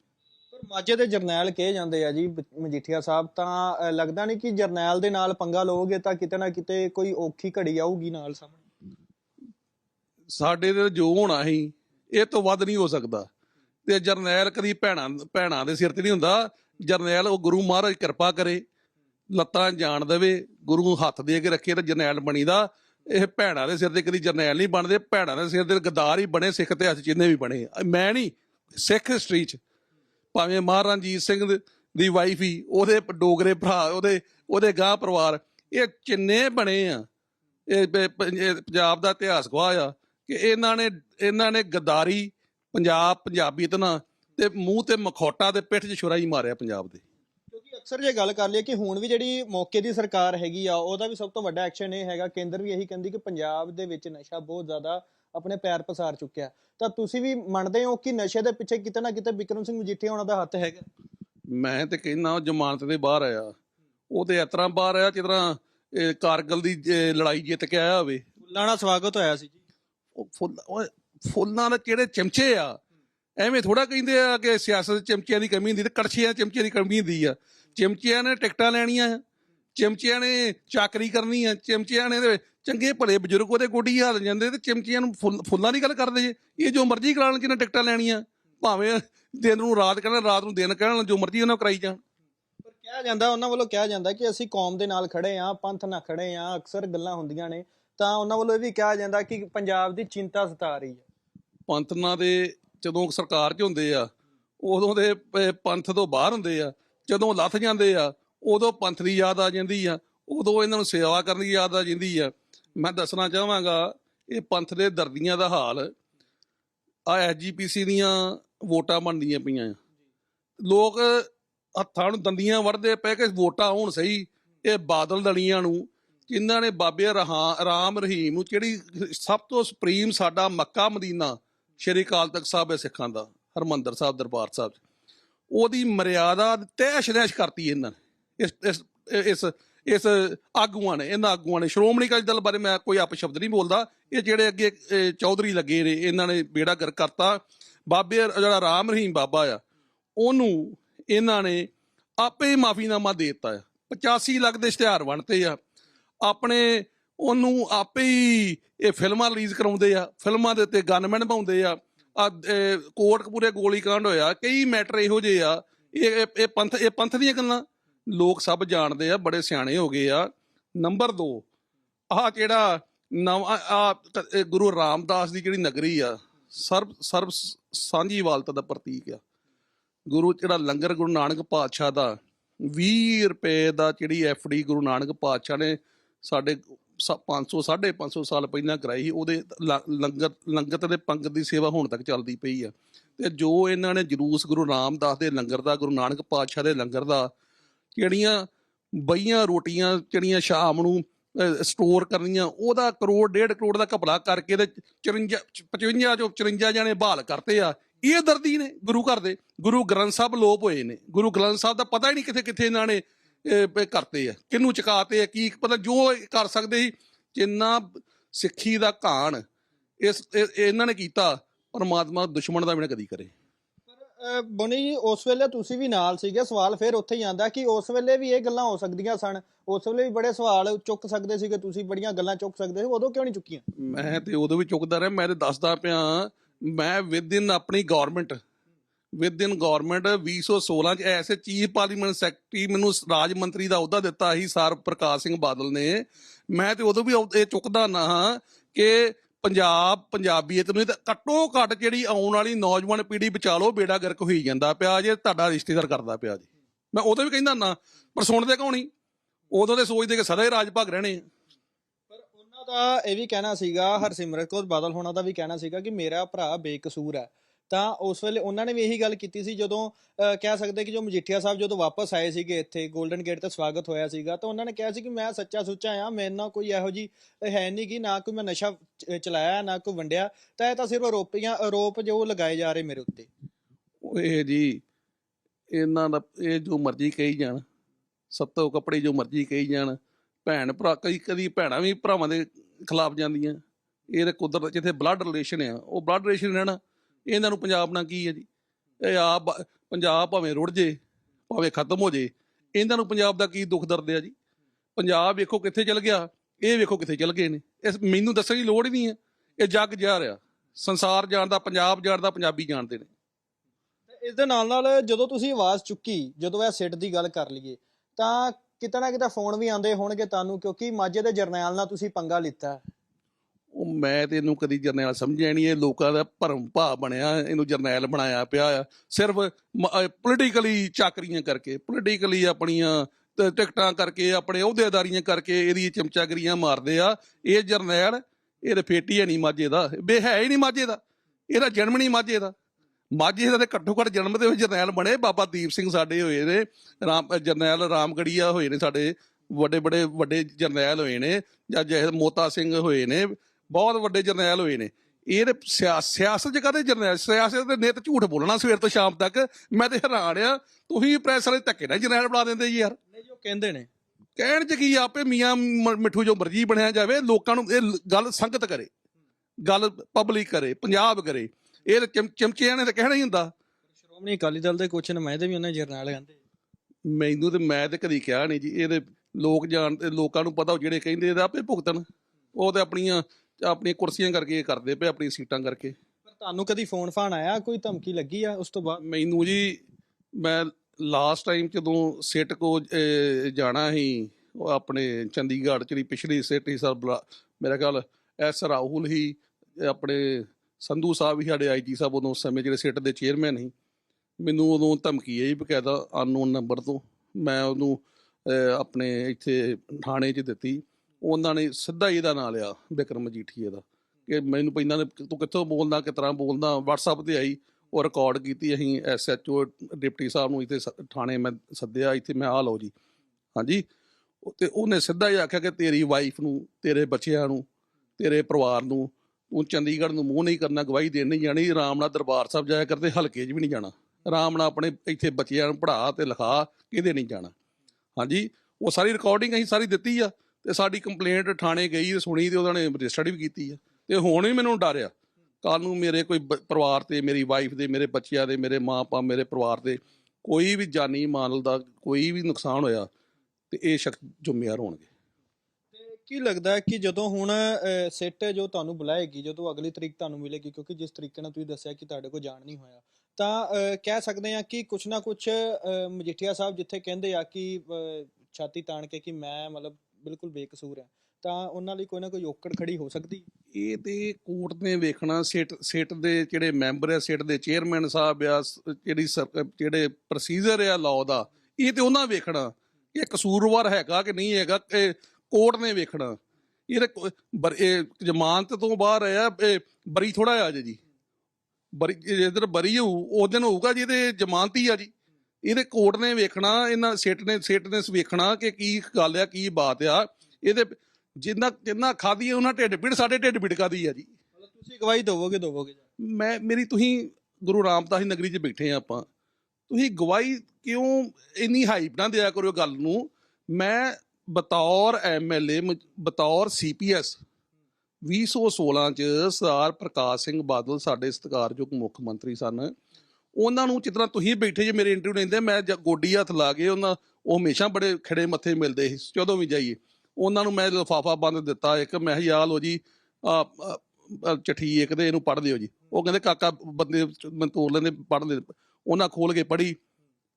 ਪਰ ਮਾਝੇ ਦੇ ਜਰਨੈਲ ਕਹੇ ਜਾਂਦੇ ਆ ਜੀ ਬ- ਮਜੀਠੀਆ ਸਾਹਿਬ? ਤਾਂ ਲੱਗਦਾ ਨਹੀਂ ਕਿ ਜਰਨੈਲ ਦੇ ਨਾਲ ਪੰਗਾ ਲਓਗੇ ਤਾਂ ਕਿਤੇ ਨਾ ਕਿਤੇ ਕੋਈ ਔਖੀ ਘੜੀ ਆਊਗੀ ਨਾਲ ਸਾਹਮਣੇ? ਸਾਡੇ ਤੇ ਜੋ ਹੋਣਾ ਸੀ ਇਹ ਤੋਂ ਵੱਧ ਨਹੀਂ ਹੋ ਸਕਦਾ। ਤੇ ਜਰਨੈਲ ਕਦੀ ਭੈਣਾਂ ਭੈਣਾਂ ਦੇ ਸਿਰ ਤੇ ਨਹੀਂ ਹੁੰਦਾ। ਜਰਨੈਲ ਉਹ ਗੁਰੂ ਮਹਾਰਾਜ ਕਿਰਪਾ ਕਰੇ, ਲੱਤਾਂ ਜਾਣ ਦੇਵੇ, ਗੁਰੂ ਹੱਥ ਦੇ ਕੇ ਰੱਖੇ ਤਾਂ ਜਰਨੈਲ ਬਣੀਦਾ। ਇਹ ਭੈਣਾਂ ਦੇ ਸਿਰ ਤੇ ਕਦੀ ਜਰਨੈਲ ਨਹੀਂ ਬਣਦੇ, ਭੈਣਾਂ ਦੇ ਸਿਰ ਤੇ ਗਦਾਰ ਹੀ ਬਣੇ, ਸਿੱਖ ਇਤਿਹਾਸ ਜਿੰਨੇ ਵੀ ਬਣੇ ਮੈਂ ਨਹੀਂ, ਸਿੱਖ ਹਿਸਟਰੀ ਚ। ਭਾਵੇਂ ਮਹਾਰਾਜਾ ਰਣਜੀਤ ਸਿੰਘ ਦੀ ਵਾਈਫ ਹੀ, ਉਹਦੇ ਡੋਗਰੇ ਭਰਾ, ਉਹਦੇ ਉਹਦੇ ਗਾਂ ਪਰਿਵਾਰ, ਇਹ ਚਿੰਨੇ ਬਣੇ ਆ, ਇਹ ਇਹ ਪੰਜਾਬ ਦਾ ਇਤਿਹਾਸ ਗਵਾਹ ਆ ਕਿ ਇਹਨਾਂ ਨੇ ਇਹਨਾਂ ਨੇ ਗਦਾਰੀ, ਪੰਜਾਬ ਪੰਜਾਬੀਅਤ ਨਾਲ ਤੇ ਮੂੰਹ ਤੇ ਮਖੌਟਾ ਤੇ ਪਿੱਠ 'ਚ ਛੁਰਾ ਹੀ ਮਾਰਿਆ ਪੰਜਾਬ ਦੇ। ਕਿਉਂਕਿ ਅਕਸਰ ਜੇ ਗੱਲ ਕਰ ਲਈਏ ਕਿ ਹੁਣ ਵੀ ਜਿਹੜੀ ਮੌਕੇ ਦੀ ਸਰਕਾਰ ਹੈਗੀ ਆ ਉਹਦਾ ਵੀ ਸਭ ਤੋਂ ਵੱਡਾ ਐਕਸ਼ਨ ਇਹ ਹੈਗਾ ਕੇਂਦਰ ਵੀ ਇਹੀ ਕਹਿੰਦੀ ਕਿ ਪੰਜਾਬ ਦੇ ਵਿੱਚ ਨਸ਼ਾ ਬਹੁਤ ਜ਼ਿਆਦਾ ਆਪਣੇ ਪੈਰ ਪਸਾਰ ਚੁੱਕਿਆ। ਤਾਂ ਤੁਸੀਂ ਵੀ ਮੰਨਦੇ ਹੋ ਕਿ ਨਸ਼ੇ ਦੇ ਪਿੱਛੇ ਕਿਤੇ ਨਾ ਕਿਤੇ ਬਿਕਰਮ ਸਿੰਘ ਮਜੀਠੀਆ ਉਹਨਾਂ ਦਾ ਹੱਥ ਹੈਗਾ? ਮੈਂ ਤੇ ਕਹਿੰਦਾ ਉਹ ਜ਼ਮਾਨਤ ਦੇ ਬਾਹਰ ਆਇਆ। ਉਹ ਤੇ ਇਸ ਤਰ੍ਹਾਂ ਬਾਹਰ ਆਇਆ ਜਿਸ ਤਰ੍ਹਾਂ ਇਹ ਕਾਰਗਲ ਦੀ ਲੜਾਈ ਜਿੱਤ ਕੇ ਆਇਆ ਹੋਵੇ। ਲਾਣਾ ਸਵਾਗਤ ਹੋਇਆ ਸੀ ਜੀ। ਉਹ ਫੁੱਲ ਓਏ ਫੁੱਲਾਂ ਦੇ ਕਿਹੜੇ ਚਮਚੇ ਆ? ਐਵੇਂ ਥੋੜਾ ਕਹਿੰਦੇ ਆ ਕਿ ਸਿਆਸਤ ਚਮਚਿਆਂ ਦੀ ਕਮੀ ਹੁੰਦੀ ਤੇ ਕੜਛੀਆਂ ਚਮਚਿਆਂ ਦੀ ਕਮੀ ਹੁੰਦੀ ਆ। ਚਮਚਿਆਂ ਨੇ ਟਿਕਟਾਂ ਲੈਣੀਆਂ ਆ। ਚਮਚਿਆਂ ਨੇ ਚਾਕਰੀ ਕਰਨੀ ਆ। ਚਮਚਿਆਂ ਨੇ ਚੰਗੇ ਭਲੇ ਬਜ਼ੁਰਗ ਉਹਦੇ ਗੋਡੀ ਹਾਲ ਜਾਂਦੇ ਤੇ ਚਮਚਿਆਂ ਨੂੰ ਫੁੱਲ- ਦੀ ਗੱਲ ਕਰਦੇ ਜੇ। ਇਹ ਜੋ ਮਰਜ਼ੀ ਕਰਾਉਣ ਜਿਹਨੇ ਟਿਕਟਾਂ ਲੈਣੀਆਂ। ਭਾਵੇਂ ਦਿਨ ਨੂੰ ਰਾਤ ਕਹਿਣ ਰਾਤ ਨੂੰ ਦਿਨ ਕਹਿਣ ਜੋ ਮਰਜ਼ੀ ਉਹਨਾਂ ਕਰਾਈ ਜਾਣ। ਪਰ ਕਿਹਾ ਜਾਂਦਾ ਉਹਨਾਂ ਵੱਲੋਂ ਕਿਹਾ ਜਾਂਦਾ ਕਿ ਅਸੀਂ ਕੌਮ ਦੇ ਨਾਲ ਖੜੇ ਆਂ ਪੰਥ ਨਾਲ ਖੜੇ ਆਂ ਅਕਸਰ ਗੱਲਾਂ ਹੁੰਦੀਆਂ ਨੇ। ਤਾਂ ਉਹਨਾਂ ਵੱਲੋਂ ਇਹ ਵੀ ਕਿਹਾ ਜਾਂਦਾ ਕਿ ਪੰਜਾਬ ਦੀ ਚਿੰਤਾ ਸਤਾ ਰਹੀ ਹੈ। ਪੰਥਨਾਂ ਦੇ ਜਦੋਂ ਸਰਕਾਰ 'ਚ ਹੁੰਦੇ ਆ, ਉਦੋਂ ਦੇ ਪੰਥ ਤੋਂ ਬਾਹਰ ਹੁੰਦੇ ਆ, ਜਦੋਂ ਲੱਥ ਜਾਂਦੇ ਆ, ਉਦੋਂ ਪੰਥ ਦੀ ਯਾਦ ਆ ਜਾਂਦੀ ਆ, ਉਦੋਂ ਇਹਨਾਂ ਨੂੰ ਸੇਵਾ ਕਰਨ ਦੀ ਯਾਦ ਆ ਜਾਂਦੀ ਆ। ਮੈਂ ਦੱਸਣਾ ਚਾਹਾਂਗਾ, ਇਹ ਪੰਥ ਦੇ ਦਰਦੀਆਂ ਦਾ ਹਾਲ, ਆ ਐਸਜੀਪੀਸੀ ਦੀਆਂ ਵੋਟਾਂ ਬਣਦੀਆਂ ਪਈਆਂ ਲੋਕ ਹੱਥਾਂ ਨੂੰ ਦੰਦੀਆਂ ਵੜਦੇ ਪਏ ਕਿ ਵੋਟਾਂ ਹੋਣ ਸਹੀ, ਇਹ ਬਾਦਲ ਦਲੀਆਂ ਨੂੰ, ਜਿਨ੍ਹਾਂ ਨੇ ਬਾਬੇ ਰਹਾ, ਰਾਮ ਰਹੀਮ ਨੂੰ, ਜਿਹੜੀ ਸਭ ਤੋਂ ਸੁਪਰੀਮ ਸਾਡਾ ਮੱਕਾ ਮਦੀਨਾ ਸ਼੍ਰੀ ਅਕਾਲ ਤਖਤ ਸਾਹਿਬ ਹੈ ਸਿੱਖਾਂ ਦਾ, ਹਰਮੰਦਰ ਸਾਹਿਬ, ਦਰਬਾਰ ਸਾਹਿਬ ਉਹਦੀ ਮਰਿਆਦਾ ਤੈਸ਼ ਨੈਸ਼ ਕਰਤੀ ਇਹਨਾਂ ਨੇ। ਇਸ ਇਸ ਇਸ ਇਸ ਆਗੂਆਂ ਨੇ, ਇਹਨਾਂ ਆਗੂਆਂ ਨੇ। ਸ਼੍ਰੋਮਣੀ ਅਕਾਲੀ ਦਲ ਬਾਰੇ ਮੈਂ ਕੋਈ ਅਪਸ਼ਬਦ ਨਹੀਂ ਬੋਲਦਾ। ਇਹ ਜਿਹੜੇ ਅੱਗੇ ਚੌਧਰੀ ਲੱਗੇ ਨੇ, ਇਹਨਾਂ ਨੇ ਬੇੜਾ ਗਰ ਕਰਤਾ। ਬਾਬੇ ਜਿਹੜਾ ਰਾਮ ਰਹੀਮ ਬਾਬਾ ਆ, ਉਹਨੂੰ ਇਹਨਾਂ ਨੇ ਆਪੇ ਮਾਫੀਨਾਮਾ ਦੇ ਦਿੱਤਾ ਆ। 85 ਲੱਖ ਦੇ ਇਸ਼ਤਿਹਾਰ ਬਣਤੇ ਆ। ਆਪਣੇ ਉਹਨੂੰ ਆਪੇ ਹੀ ਇਹ ਫਿਲਮਾਂ ਰਿਲੀਜ਼ ਕਰਾਉਂਦੇ ਆ, ਫਿਲਮਾਂ ਦੇ ਉੱਤੇ ਗਨਮੈਨ ਪਾਉਂਦੇ ਆ। ਆ ਕੋਟਕਪੂਰੇ ਗੋਲੀ ਕਾਂਡ ਹੋਇਆ, ਕਈ ਮੈਟਰ ਇਹੋ ਜਿਹੇ ਆ। ਇਹ, ਇਹ- ਪੰਥ, ਇਹ ਪੰਥ ਦੀਆਂ ਗੱਲਾਂ। ਲੋਕ ਸਭ ਜਾਣਦੇ ਆ, ਬੜੇ ਸਿਆਣੇ ਹੋ ਗਏ ਆ। ਨੰਬਰ 2 ਆਹ ਜਿਹੜਾ ਨਵਾਂ, ਆ ਗੁਰੂ ਰਾਮਦਾਸ ਦੀ ਜਿਹੜੀ ਨਗਰੀ ਆ? ਸਰਬ ਸਰਬ ਸਾਂਝੀਵਾਲਤਾ ਦਾ ਪ੍ਰਤੀਕ ਆ। ਗੁਰੂ ਜਿਹੜਾ ਲੰਗਰ ਗੁਰੂ ਨਾਨਕ ਪਾਤਸ਼ਾਹ ਦਾ 20 ਰੁਪਏ ਦਾ ਜਿਹੜੀ ਐਫਡੀ ਗੁਰੂ ਨਾਨਕ ਪਾਤਸ਼ਾਹ ਨੇ ਸਾਡੇ 500 550 ਸਾਲ ਪਹਿਲਾਂ ਕਰਾਈ ਸੀ, ਉਹਦੇ ਲੰਗਰ ਲੰਗਰ ਤੇ ਪੰਗਤ ਦੀ ਸੇਵਾ ਹੁਣ ਤੱਕ ਚੱਲਦੀ ਪਈ ਆ। ਤੇ ਜੋ ਇਹਨਾਂ ਨੇ ਜਲੂਸ ਗੁਰੂ ਰਾਮਦਾਸ ਦੇ ਲੰਗਰ ਦਾ, ਗੁਰੂ ਨਾਨਕ ਪਾਤਸ਼ਾਹ ਦੇ ਲੰਗਰ ਦਾ, ਜਿਹੜੀਆਂ ਬਈਆਂ ਰੋਟੀਆਂ, ਜਿਹੜੀਆਂ ਸ਼ਾਮ ਨੂੰ ਸਟੋਰ ਕਰਨੀਆਂ, ਉਹਦਾ ਕਰੋੜ, ਡੇਢ ਕਰੋੜ ਦਾ ਘਪਲਾ ਕਰਕੇ ਤੇ 54 55 ਚੋਂ 54 ਜਣੇ ਬਹਾਲ ਕਰਤੇ ਆ। ਇਹ ਦਰਦੀ ਨੇ ਗੁਰੂ ਘਰ ਦੇ। ਗੁਰੂ ਗ੍ਰੰਥ ਸਾਹਿਬ ਲੋਪ ਹੋਏ ਨੇ। ਗੁਰੂ ਗ੍ਰੰਥ ਸਾਹਿਬ ਦਾ ਪਤਾ ਹੀ ਨਹੀਂ ਕਿੱਥੇ ਕਿੱਥੇ ਇਹਨਾਂ ਨੇ ਕਰਤੇ ਆ। ਕਿਹਨੂੰ ਚਕਾਤੇ ਆ ਕੀ ਪਤਾ ਜੋ ਕਰ ਸਕਦੇ ਸੀ ਜਿੰਨਾ ਸਿੱਖੀ ਦਾ ਘਾਣ ਇਸ ਇਹ- ਇਹਨਾਂ ਨੇ ਕੀਤਾ ਪਰਮਾਤਮਾ ਦੁਸ਼ਮਣ ਦਾ ਵੀ ਨਾ ਕਦੀ ਕਰੇ। ਬੋਨੀ ਜੀ ਉਸ ਵੇਲੇ ਤੁਸੀਂ ਵੀ ਨਾਲ ਸੀਗੇ ਸਵਾਲ ਫਿਰ ਉੱਥੇ ਹੀ ਆਂਦਾ ਕਿ ਉਸ ਵੇਲੇ ਵੀ ਇਹ ਗੱਲਾਂ ਹੋ ਸਕਦੀਆਂ ਸਨ। ਉਸ ਵੇਲੇ ਵੀ ਬੜੇ ਸਵਾਲ ਚੁੱਕ ਸਕਦੇ ਸੀਗੇ ਤੁਸੀਂ ਬੜੀਆਂ ਗੱਲਾਂ ਚੁੱਕ ਸਕਦੇ ਸੀ ਉਦੋਂ ਕਿਉਂ ਨਹੀਂ ਚੁੱਕੀਆਂ? ਮੈਂ ਤੇ ਉਦੋਂ ਵੀ ਚੁੱਕਦਾ ਰਿਹਾ ਮੈਂ ਤੇ ਦੱਸਦਾ ਪਿਆ ਮੈਂ ਵਿਦ ਇਨ ਆਪਣੀ ਗਵਰਨਮੈਂਟ ਵਿਦ ਇਨ ਗਵਰਨਮੈਂਟ 2016 ਚ ਐਸੇ ਚੀਫ ਪਾਰਲੀਮੈਂਟ ਸੈਕਟਰੀ ਮੈਨੂੰ ਰਾਜ ਮੰਤਰੀ ਦਾ ਅਹੁਦਾ ਦਿੱਤਾ ਸੀ ਸਰ ਪ੍ਰਕਾਸ਼ ਸਿੰਘ ਬਾਦਲ ਨੇ। ਮੈਂ ਤੇ ਉਦੋਂ ਵੀ ਇਹ ਚੁੱਕਦਾ ਨਾ ਹਾਂ ਕਿ ਪੰਜਾਬ ਪੰਜਾਬੀਅਤ ਨੂੰ ਤੇ ਘੱਟੋ ਘੱਟ ਜਿਹੜੀ ਆਉਣ ਵਾਲੀ ਨੌਜਵਾਨ ਪੀੜ੍ਹੀ ਬਚਾ ਲਓ, ਬੇੜਾ ਗਰਕ ਹੋਈ ਜਾਂਦਾ ਪਿਆ ਜੇ, ਤੁਹਾਡਾ ਰਿਸ਼ਤੇਦਾਰ ਕਰਦਾ ਪਿਆ ਜੀ। ਮੈਂ ਉਦੋਂ ਵੀ ਕਹਿੰਦਾ ਨਾ, ਪਰ ਸੁਣਦੇ ਕੌਣ ਉਦੋਂ ਤੇ ਸੋਚਦੇ ਕਿ ਸਦਾ ਹੀ ਰਾਜ ਭਾਗ ਰਹਿਣੇ ਆ। ਪਰ ਉਹਨਾਂ ਦਾ ਇਹ ਵੀ ਕਹਿਣਾ ਸੀਗਾ, ਹਰਸਿਮਰਤ ਕੌਰ ਬਾਦਲ ਹੋਣਾ ਦਾ ਵੀ ਕਹਿਣਾ ਸੀਗਾ ਕਿ ਮੇਰਾ ਭਰਾ ਬੇਕਸੂਰ ਹੈ। ਤਾਂ ਉਸ ਵੇਲੇ ਉਹਨਾਂ ਨੇ ਵੀ ਇਹੀ ਗੱਲ ਕੀਤੀ ਸੀ, ਜਦੋਂ ਕਹਿ ਸਕਦੇ ਕਿ ਜੋ ਮਜੀਠੀਆ ਸਾਹਿਬ ਜਦੋਂ ਵਾਪਸ ਆਏ ਸੀਗੇ ਇੱਥੇ 골ਡਨ ਗੇਟ ਤੇ ਸਵਾਗਤ ਹੋਇਆ ਸੀਗਾ, ਤਾਂ ਉਹਨਾਂ ਨੇ ਕਿਹਾ ਸੀ ਕਿ ਮੈਂ ਸੱਚਾ ਸੁੱਚਾ ਆ, ਮੇਰੇ ਨਾਲ ਕੋਈ ਇਹੋ ਜੀ ਹੈ ਨਹੀਂ ਕਿ ਨਾ ਕੋਈ ਮੈਂ ਨਸ਼ਾ ਚਲਾਇਆ, ਨਾ ਕੋਈ ਵੰਡਿਆ, ਤਾਂ ਇਹ ਤਾਂ ਸਿਰਫ ਆਰੋਪੀਆਂ, ਆਰੋਪ ਜੋ ਲਗਾਏ ਜਾ ਰਹੇ ਮੇਰੇ ਉੱਤੇ। ਉਹ ਇਹ ਜੀ, ਇਹਨਾਂ ਦਾ, ਇਹ ਜੋ ਮਰਜ਼ੀ ਕਹੀ ਜਾਣ, ਸੱਤੋ ਕੱਪੜੇ ਜੋ ਮਰਜ਼ੀ ਕਹੀ ਜਾਣ, ਭੈਣ ਭਰਾ ਕਈ ਕਦੀ ਭੈਣਾਂ ਵੀ ਭਰਾਵਾਂ ਦੇ ਖਿਲਾਫ ਜਾਂਦੀਆਂ, ਇਹ ਤਾਂ ਕੁਦਰਤ, ਜਿੱਥੇ ਬਲੱਡ ਰਿਲੇਸ਼ਨ ਆ, ਉਹ ਬਲੱਡ ਰਿਲੇਸ਼ਨ ਰਹਿਣਾ ਇਹਨਾਂ ਨੂੰ ਪੰਜਾਬ ਨਾਲ ਕੀ ਹੈ ਜੀ? ਇਹ ਆਪ ਪੰਜਾਬ ਭਾਵੇਂ ਰੁੜ ਜੇ, ਭਾਵੇਂ ਖਤਮ ਹੋ ਜੇ, ਇਹਨਾਂ ਨੂੰ ਪੰਜਾਬ ਦਾ ਕੀ ਦੁੱਖ ਦਰਦ ਹੈ ਜੀ? ਪੰਜਾਬ ਵੇਖੋ ਕਿੱਥੇ ਚਲ ਗਿਆ, ਇਹ ਵੇਖੋ ਕਿੱਥੇ ਚਲ ਗਏ ਨੇ। ਇਸ ਮੈਨੂੰ ਦੱਸਣ ਦੀ ਲੋੜ ਹੀ ਨਹੀਂ ਹੈ। ਇਹ ਜੱਗ ਜਾ ਰਿਹਾ। ਸੰਸਾਰ ਜਾਣਦਾ, ਪੰਜਾਬ ਜਾਣਦਾ, ਪੰਜਾਬੀ ਜਾਣਦੇ ਨੇ। ਤੇ ਇਸ ਦੇ ਨਾਲ ਨਾਲ ਜਦੋਂ ਤੁਸੀਂ ਆਵਾਜ਼ ਚੁੱਕੀ, ਜਦੋਂ ਇਹ ਸਿੱਟ ਦੀ ਗੱਲ ਕਰ ਲਈਏ, ਤਾਂ ਕਿਤੇ ਨਾ ਕਿਤੇ ਫੋਨ ਵੀ ਆਉਂਦੇ ਹੋਣਗੇ ਤੁਹਾਨੂੰ, ਕਿਉਂਕਿ ਮਾਝੇ ਦੇ ਜਰਨੈਲ ਨਾਲ ਤੁਸੀਂ ਪੰਗਾ ਲਿੱਤਾ। ਮੈਂ ਤੇ ਇਹਨੂੰ ਕਦੀ ਜਰਨੈਲ ਸਮਝਿਆ ਨਹੀਂ, ਇਹ ਲੋਕਾਂ ਦਾ ਭਰਮ ਭਾਅ ਬਣਿਆ, ਇਹਨੂੰ ਜਰਨੈਲ ਬਣਾਇਆ ਪਿਆ ਆ। ਸਿਰਫ ਪੋਲੀਟੀਕਲੀ ਚਾਕਰੀਆਂ ਕਰਕੇ ਪੋਲੀਟੀਕਲੀ ਆਪਣੀਆਂ ਟ- ਟਿਕਟਾਂ ਕਰਕੇ, ਆਪਣੇ ਅਹੁਦੇਦਾਰੀਆਂ ਕਰਕੇ ਇਹਦੀ ਚਮਚਾਗਰੀਆਂ ਮਾਰਦੇ ਆ। ਇਹ ਜਰਨੈਲ, ਇਹ ਰਫੇਟੀ ਹੈ ਨਹੀਂ ਮਾਝੇ ਦਾ, ਬੇ ਹੈ ਹੀ ਨਹੀਂ ਮਾਝੇ ਦਾ, ਇਹਦਾ ਜਨਮ ਨਹੀਂ ਮਾਝੇ ਦਾ। ਮਾਝੇ ਦਾ ਤੇ ਘੱਟੋ ਘੱਟ ਜਨਮ ਦੇ ਵਿੱਚ ਜਰਨੈਲ ਬਣੇ, ਬਾਬਾ ਦੀਪ ਸਿੰਘ ਸਾਡੇ ਹੋਏ ਨੇ, ਰਾਮ ਜਰਨੈਲ ਰਾਮਗੜੀਆ ਹੋਏ ਨੇ ਸਾਡੇ ਵੱਡੇ ਬੜੇ ਵੱਡੇ ਜਰਨੈਲ ਹੋਏ ਨੇ, ਜਾਂ ਜੈ ਮੋਤਾ ਸਿੰਘ ਹੋਏ ਨੇ ਬਹੁਤ ਵੱਡੇ ਜਰਨੈਲ ਹੋਏ ਨੇ। ਇਹ ਸਿਆਸਤ ਚ ਕਦੇ ਜਰਨੈਲ? ਸਿਆਸਤ ਦੇ ਨਿਤ ਝੂਠ ਬੋਲਣਾ ਸਵੇਰ ਤੋਂ ਸ਼ਾਮ ਤੱਕ। ਮੈਂ ਤੇ ਹੈਰਾਨ ਆ ਤੁਸੀਂ ਪ੍ਰੈਸ ਵਾਲੇ ਧੱਕੇ ਨਾਲ ਜਰਨੈਲ ਬਣਾ ਦਿੰਦੇ ਯਾਰ। ਨਹੀਂ ਜੋ ਕਹਿੰਦੇ ਨੇ। ਕਹਿਣ ਚ ਕੀ ਆਪੇ ਮੀਆਂ ਮਿੱਠੂ ਜੋ ਮਰਜ਼ੀ ਬਣਿਆ ਜਾਵੇ ਲੋਕਾਂ ਨੂੰ ਇਹ ਗੱਲ ਸੰਗਤ ਕਰੇ। ਗੱਲ ਪਬਲਿਕ ਕਰੇ ਪੰਜਾਬ ਕਰੇ। ਇਹ ਚਮਚਿਆਂ ਨੇ ਤਾਂ ਕਹਿਣਾ ਹੀ ਹੁੰਦਾ। ਸ਼੍ਰੋਮਣੀ ਅਕਾਲੀ ਦਲ ਦੇ ਕੁਝ ਨੁਮਾਇੰਦੇ ਵੀ ਉਹਨਾਂ ਜਰਨੈਲ ਕਹਿੰਦੇ। ਮੈਨੂੰ ਤੇ ਮੈਂ ਤੇ ਕਦੀ ਕਿਹਾ ਨਹੀਂ ਜੀ ਇਹਦੇ ਲੋਕ ਜਾਣ ਤੇ ਲੋਕਾਂ ਨੂੰ ਪਤਾ ਜਿਹੜੇ ਕਹਿੰਦੇ ਇਹਦਾ ਆਪੇ ਭੁਗਤਣ। ਉਹ ਤੇ ਆਪਣੀਆਂ ਆਪਣੀਆਂ ਕੁਰਸੀਆਂ ਕਰਕੇ ਇਹ ਕਰਦੇ ਪਏ ਆਪਣੀਆਂ ਸੀਟਾਂ ਕਰਕੇ। ਪਰ ਤੁਹਾਨੂੰ ਕਦੀ ਫੋਨ ਫਾਨ ਆਇਆ? ਕੋਈ ਧਮਕੀ ਲੱਗੀ ਆ ਉਸ ਤੋਂ ਬਾਅਦ? ਮੈਨੂੰ ਜੀ ਮੈਂ ਲਾਸਟ ਟਾਈਮ ਜਦੋਂ ਸਿੱਟ ਕੋ ਅਹ, ਜਾਣਾ ਸੀ ਉਹ ਆਪਣੇ ਚੰਡੀਗੜ੍ਹ ਚ ਜਿਹੜੀ ਪਿਛਲੀ ਸਿੱਟ ਸੀ ਸਰ ਬਲਾ- ਮੇਰਾ ਖਿਆਲ ਐਸ ਰਾਹੁਲ ਹੀ ਆਪਣੇ ਸੰਧੂ ਸਾਹਿਬ ਵੀ ਸਾਡੇ ਆਈਜੀ ਸਾਹਿਬ ਉਦੋਂ ਉਸ ਸਮੇਂ ਜਿਹੜੇ ਸਿੱਟ ਦੇ ਚੇਅਰਮੈਨ ਸੀ। ਮੈਨੂੰ ਉਦੋਂ ਧਮਕੀ ਆਈ ਬਕਾਇਦਾ ਅਨਨੋਨ ਨੰਬਰ ਤੋਂ। ਮੈਂ ਉਹਨੂੰ ਅਹ, ਆਪਣੇ ਇੱਥੇ ਥਾਣੇ 'ਚ ਦਿੱਤੀ। ਉਹਨਾਂ ਨੇ ਸਿੱਧਾ ਹੀ ਇਹਦਾ ਨਾਂ ਲਿਆ ਬਿਕਰਮ ਮਜੀਠੀਏ ਦਾ ਕਿ ਮੈਨੂੰ ਪੈਂਦਾ ਨੇ ਤੂੰ ਕਿੱਥੋਂ ਬੋਲਦਾ ਕਿਸ ਤਰ੍ਹਾਂ ਬੋਲਦਾ WhatsApp ਤੇ ਆਈ ਉਹ ਰਿਕਾਰਡ ਕੀਤੀ ਅਸੀਂ ਐਸਐਚਓ ਡਿਪਟੀ ਸਾਹਿਬ ਨੂੰ ਇੱਥੇ ਸ- ਥਾਣੇ ਮੈਂ ਸੱਦਿਆ, ਇੱਥੇ ਮੈਂ ਆ ਲਓ ਜੀ। ਹਾਂਜੀ? ਉਹ ਤੇ ਉਹਨੇ ਸਿੱਧਾ ਹੀ ਆਖਿਆ ਕਿ ਤੇਰੀ ਵਾਈਫ ਨੂੰ, ਤੇਰੇ ਬੱਚਿਆਂ ਨੂੰ, ਤੇਰੇ ਪਰਿਵਾਰ ਨੂੰ ਤੂੰ ਚੰਡੀਗੜ੍ਹ ਨੂੰ ਮੂੰਹ ਨਹੀਂ ਕਰਨਾ, ਗਵਾਹੀ ਦੇਣ ਨਹੀਂ ਜਾਣੀ, ਆਰਾਮ ਨਾਲ ਦਰਬਾਰ ਸਾਹਿਬ ਜਾਇਆ ਕਰਦੇ ਹਲਕੇ 'ਚ ਵੀ ਨਹੀਂ ਜਾਣਾ। ਆਰਾਮ ਨਾਲ ਆਪਣੇ ਇੱਥੇ ਬੱਚਿਆਂ ਨੂੰ ਪੜ੍ਹਾ ਤੇ ਲਿਖਾ ਕਿਤੇ ਨਹੀਂ ਜਾਣਾ। ਹਾਂਜੀ? ਉਹ ਸਾਰੀ ਰਿਕਾਰਡਿੰਗ ਅਸੀਂ ਸਾਰੀ ਦਿੱਤੀ ਆ। ਤੇ ਸਾਡੀ ਕੰਪਲੇਂਟ ਥਾਣੇ ਗਈ ਤੇ ਸੁਣੀ ਤੇ ਉਹਨਾਂ ਨੇ ਰਜਿਸਟਰਡ ਵੀ ਕੀਤੀ ਆ। ਤੇ ਹੁਣ ਵੀ ਮੈਨੂੰ ਡਰ ਆ। ਕੱਲ ਨੂੰ ਮੇਰੇ ਕੋਈ ਬ- ਪਰਿਵਾਰ ਤੇ, ਮੇਰੀ ਵਾਈਫ ਦੇ, ਮੇਰੇ ਬੱਚਿਆਂ ਦੇ, ਮੇਰੇ ਮਾਪੇ ਮੇਰੇ ਪਰਿਵਾਰ ਦੇ ਕੋਈ ਵੀ ਜਾਨੀ ਮਾਲ ਦਾ ਕੋਈ ਵੀ ਨੁਕਸਾਨ ਹੋਇਆ ਤੇ ਇਹ ਸ਼ਖਸ ਜ਼ਿੰਮੇਵਾਰ ਹੋਣਗੇ। ਤੇ ਕੀ ਲੱਗਦਾ ਕਿ ਜਦੋਂ ਹੁਣ ਸਿੱਟ ਜੋ ਤੁਹਾਨੂੰ ਬੁਲਾਏਗੀ, ਜਦੋਂ ਅਗਲੀ ਤਰੀਕ ਤੁਹਾਨੂੰ ਮਿਲੇਗੀ, ਕਿਉਂਕਿ ਜਿਸ ਤਰੀਕੇ ਨਾਲ ਤੁਸੀਂ ਦੱਸਿਆ ਕਿ ਤੁਹਾਡੇ ਕੋਲ ਜਾਣ ਨਹੀਂ ਹੋਇਆ, ਤਾਂ ਕਹਿ ਸਕਦੇ ਆ ਕਿ ਕੁਛ ਨਾ ਕੁਛ ਮਜੀਠੀਆ ਸਾਹਿਬ ਜਿੱਥੇ ਕਹਿੰਦੇ ਆ ਕਿ ਛਾਤੀ ਤਾਣ ਕੇ ਕਿ ਮੈਂ ਮਤਲਬ ਬਿਲਕੁਲ ਬੇਕਸੂਰ ਹੈ। ਤਾਂ ਉਹਨਾਂ ਲਈ ਕੋਈ ਨਾ ਕੋਈ ਔਕੜ ਖੜੀ ਹੋ ਸਕਦੀ। ਇਹ ਤੇ ਕੋਰਟ ਨੇ ਵੇਖਣਾ, ਸਿਟ ਸਿਟ ਦੇ ਜਿਹੜੇ ਮੈਂਬਰ ਆ, ਸਿਟ ਦੇ ਚੇਅਰਮੈਨ ਸਾਹਿਬ ਆ ਜਿਹੜੀ ਜਿਹੜੇ ਪ੍ਰੋਸੀਜਰ ਆ ਲਾਅ ਦਾ, ਇਹ ਤੇ ਉਹਨਾਂ ਵੇਖਣਾ। ਇਹ ਕਸੂਰਵਾਰ ਹੈਗਾ ਕਿ ਨਹੀਂ ਹੈਗਾ, ਇਹ ਕੋਰਟ ਨੇ ਵੇਖਣਾ। ਇਹ ਤੇ ਕੋ- ਜ਼ਮਾਨਤ ਤੋਂ ਬਾਹਰ ਆ, ਇਹ ਬਰੀ ਥੋੜਾ ਆ ਜੇ ਜੀ। ਬਰੀ ਜਿੱਧਰ ਬਰੀ ਹੋਊ ਉਸ ਦਿਨ ਹੋਊਗਾ ਜੀ ਇਹਦੇ ਜ਼ਮਾਨਤੀ ਆ ਜੀ। ਇਹਦੇ ਕੋਰਟ ਨੇ ਵੇਖਣਾ ਇਹਨਾਂ ਸਿੱਟ ਨੇ ਸਿੱਟ ਨੇ ਵੇਖਣਾ ਕਿ ਕੀ ਗੱਲ ਆ ਕੀ ਬਾਤ ਆ। ਇਹਦੇ ਜਿੰਨਾ ਜਿੰਨਾ ਖਾਦੀ ਉਹਨਾਂ ਢਿੱਡ ਪੀੜ ਸਾਡੇ ਢਿੱਡ ਪੀੜ ਕਾਦੀ ਆ ਜੀ? ਤੁਸੀਂ ਗਵਾਹੀ ਦੇਵੋਗੇ ਦੇਵੋਗੇ ਮੈਂ ਮੇਰੀ ਤੁਸੀਂ ਗੁਰੂ ਰਾਮਦਾਸ ਨਗਰੀ 'ਚ ਬੈਠੇ ਆ ਆਪਾਂ। ਤੁਸੀਂ ਗਵਾਹੀ ਕਿਉਂ ਇੰਨੀ ਹਾਈਪ ਨਾ ਦਿਆ ਕਰੋ ਗੱਲ ਨੂੰ? ਮੈਂ ਬਤੌਰ ਐਮਐਲਏ ਬਤੌਰ ਸੀਪੀਐਸ 2016 ਚ ਸਰਦਾਰ ਪ੍ਰਕਾਸ਼ ਸਿੰਘ ਬਾਦਲ ਸਾਡੇ ਸਤਿਕਾਰਯੋਗ ਮੁੱਖ ਮੰਤਰੀ ਸਨ। ਉਹਨਾਂ ਨੂੰ ਜਿਤਨਾ ਤੁਸੀਂ ਬੈਠੇ ਜੇ ਮੇਰੇ ਇੰਟਰਵਿਊ ਲੈਂਦੇ ਮੈਂ ਜ- ਗੋਡੀ ਹੱਥ ਲਾ ਕੇ ਉਹਨਾਂ ਉਹ ਹਮੇਸ਼ਾ ਬੜੇ ਖੜੇ ਮੱਥੇ ਮਿਲਦੇ ਸੀ ਜਦੋਂ ਵੀ ਜਾਈਏ। ਉਹਨਾਂ ਨੂੰ ਮੈਂ ਲਿਫਾਫਾ ਬੰਦ ਦਿੱਤਾ ਇੱਕ ਮੈਂ ਕਿਹਾ ਯਾ ਲਓ ਜੀ ਆ ਚਿੱਠੀ ਇੱਕ ਦੇ ਇਹਨੂੰ ਪੜ੍ਹ ਲਿਓ ਜੀ। ਉਹ ਕਹਿੰਦੇ ਕਾਕਾ ਬੰਦੇ ਮੈਨੂੰ ਤੋੜ ਲੈਂਦੇ ਪੜ੍ਹ ਲੈ ਉਹਨਾਂ ਖੋਲ ਕੇ ਪੜ੍ਹੀ।